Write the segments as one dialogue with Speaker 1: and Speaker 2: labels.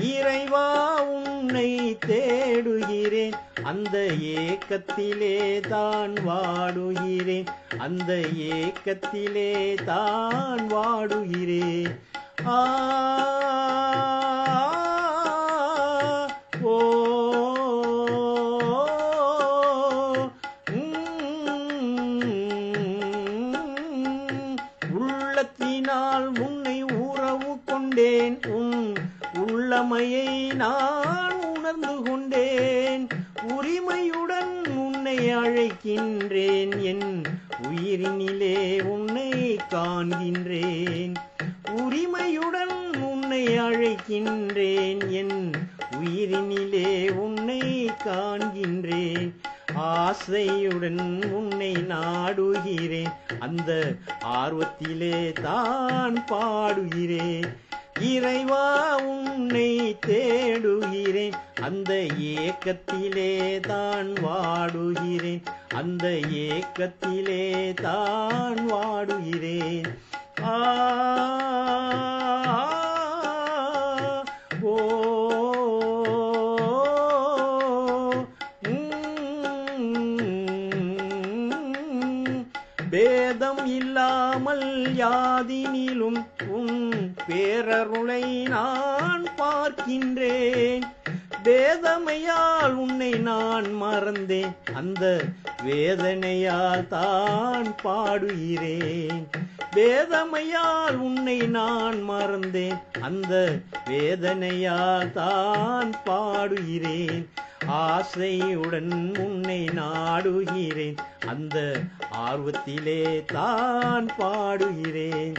Speaker 1: இறைவா உன்னை தேடுகிறேன். அந்த ஏக்கத்திலே தான் வாடுகிறேன். அந்த ஏக்கத்திலே தான் வாடுகிறேன். ஆ அழைக்கின்றேன். என் உயிரினிலே உன்னை காண்கின்றேன். உரிமையுடன் உன்னை அழைக்கின்றேன். என் உயிரினிலே உன்னை காண்கின்றேன். ஆசையுடன் உன்னை நாடுகிறேன். அந்த ஆர்வத்திலே தான் பாடுகிறேன். இறைவா உன்னை தேடு அந்த ஏக்கத்திலே தான் வாடுகிறேன். அந்த ஏக்கத்திலே தான் வாடுகிறேன். ஆ ஓ பேதம் இல்லாமல் யாதினிலும் உன் பேரருளை நான் பார்க்கின்றேன். வேதமையால் உன்னை நான் மறந்தேன். அந்த வேதனையால் தான் பாடுகிறேன். வேதமையால் உன்னை நான் மறந்தேன். அந்த வேதனையால் தான் பாடுகிறேன். ஆசையுடன் உன்னை நாடுகிறேன். அந்த ஆர்வத்திலே தான் பாடுகிறேன்.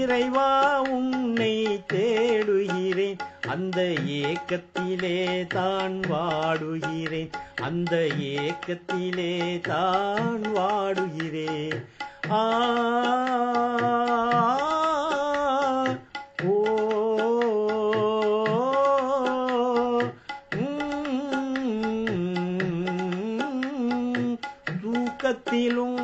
Speaker 1: இறைவா உன்னை தேடுகிறேன். அந்த ஏக்கத்திலே தான் வாடுகிறேன். அந்த ஏக்கத்திலே தான் வாடுகிறேன். ஆ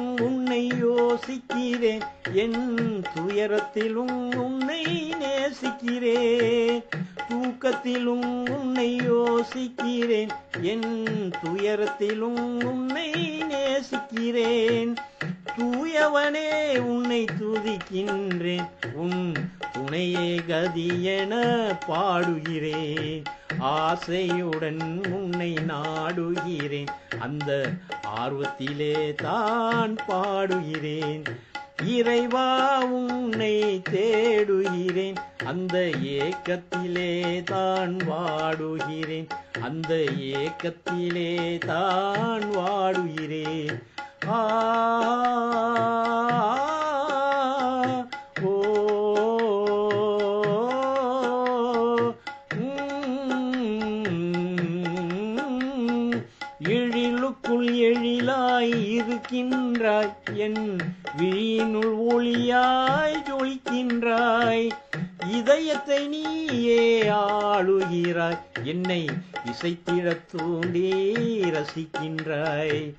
Speaker 1: தூக்கத்திலும் உன்னை யோசிக்கிறேன். என் துயரத்திலும் உன்னை நேசிக்கிறேன். தூக்கத்திலும் உன்னை யோசிக்கிறேன். என் துயரத்திலும் உன்னை நேசிக்கிறேன். தூயவனே உன்னை துதிக்கின்றேன். உன் துணையே கதி என பாடுகிறேன். ஆசையுடன் உன்னை நாடுகிறேன். அந்த ஆர்வத்திலே தான் பாடுகிறேன். இறைவா உன்னை தேடுகிறேன். அந்த ஏக்கத்திலே தான் வாடுகிறேன். அந்த ஏக்கத்திலே தான் வாடுகிறேன். எழிலுக்குள் எழிலாய் இருக்கின்றாய் என் வீணுள் ஒளியாய் ஜொலிக்கின்றாய். இதயத்தை நீயே ஆளுகிறாய். என்னை இசைத்திட தூண்டி ரசிக்கின்றாய்.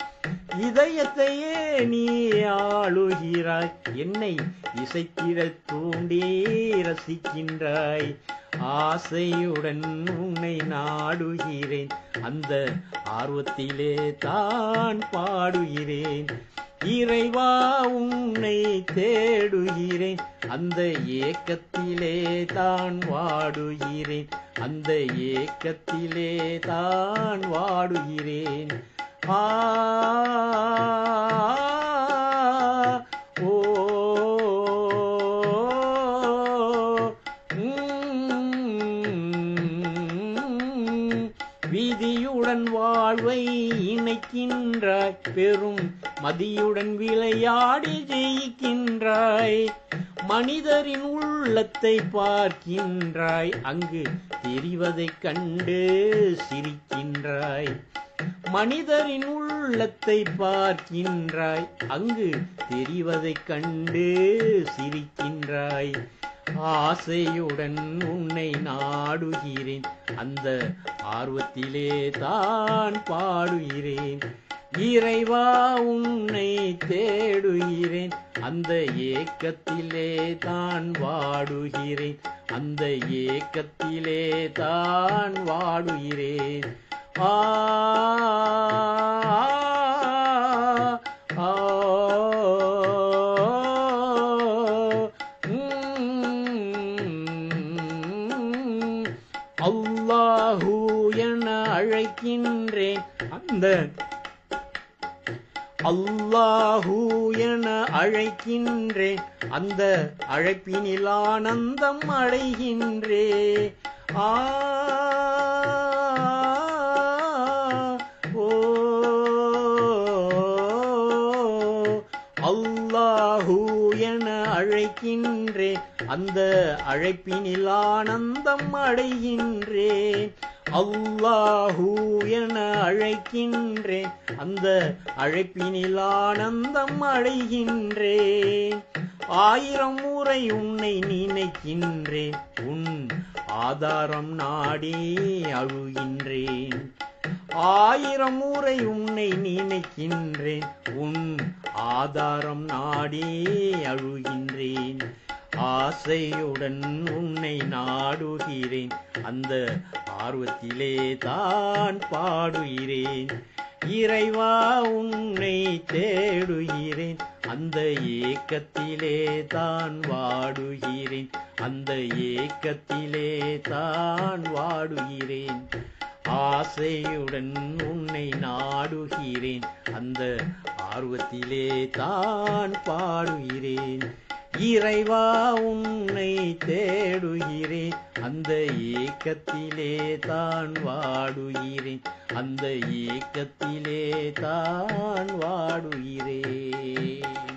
Speaker 1: இதயத்தையே நீ ஆளுகிறாய். என்னை இசைத்திட தூண்டி ரசிக்கின்றாய். ஆசையுடன் உன்னை நாடுகிறேன். அந்த ஆர்வத்திலே தான் பாடுகிறேன். இறைவா உன்னை தேடுகிறேன் அந்த ஏக்கத்திலே தான் வாடுகிறேன் அந்த ஏக்கத்திலே தான் வாடுகிறேன் ஆ ஓ விதியுடன் வாழ்வை இணைக்கின்றாய் பெரும் மதியுடன் விளையாடி ஜெயிக்கின்றாய். மனிதரின் உள்ளத்தை பார்க்கின்றாய். அங்கு தெரிவதைக் கண்டு சிரிக்கின்றாய். மனிதரின் உள்ளத்தை பார்க்கின்றாய். அங்கு தெரிவதைக் கண்டு சிரிக்கின்றாய். ஆசையுடன் உன்னை நாடுகிறேன். அந்த ஆர்வத்திலே தான் பாடுகிறேன். இறைவா உன்னை தேடுகிறேன். அந்த ஏக்கத்திலே தான் வாடுகிறேன். அந்த ஏக்கத்திலே தான் வாடுகிறேன். ஆ அல்லாஹூ என அழைக்கின்றேன். அந்த அல்லாஹூ என அழைக்கின்றேன் அந்த அழைப்பினில் ஆனந்தம் அடைகின்றே. ஆ ஓ அல்லாஹூ என அழைக்கின்றேன் அந்த அழைப்பினில் ஆனந்தம் அடைகின்றேன் அல்லாஹூ என அழைக்கின்றேன் அந்த அழைப்பினில் ஆனந்தம் அடைகின்றேன் ஆயிரம் முறை உன்னை நினைக்கின்றேன் உன் ஆதாரம் நாடி அழுகின்றேன் ஆயிரம் முறை உன்னை நினைக்கின்றேன் உன் ஆதாரம் நாடே அழுகின்றேன். ஆசையுடன் உன்னை நாடுகிறேன். அந்த ஆர்வத்திலே தான் பாடுகிறேன். இறைவா உன்னை தேடுகிறேன். அந்த ஏக்கத்திலே தான் வாடுகிறேன். அந்த ஏக்கத்திலே தான் வாடுகிறேன். ஆசையுடன் உன்னை நாடுகிறேன். அந்த ஆர்வத்திலே தான் பாடுகிறேன். இறைவா உன்னை தேடுகிறேன். அந்த ஏக்கத்திலே தான் வாடுகிறேன். அந்த ஏக்கத்திலே தான் வாடுகிறேன்.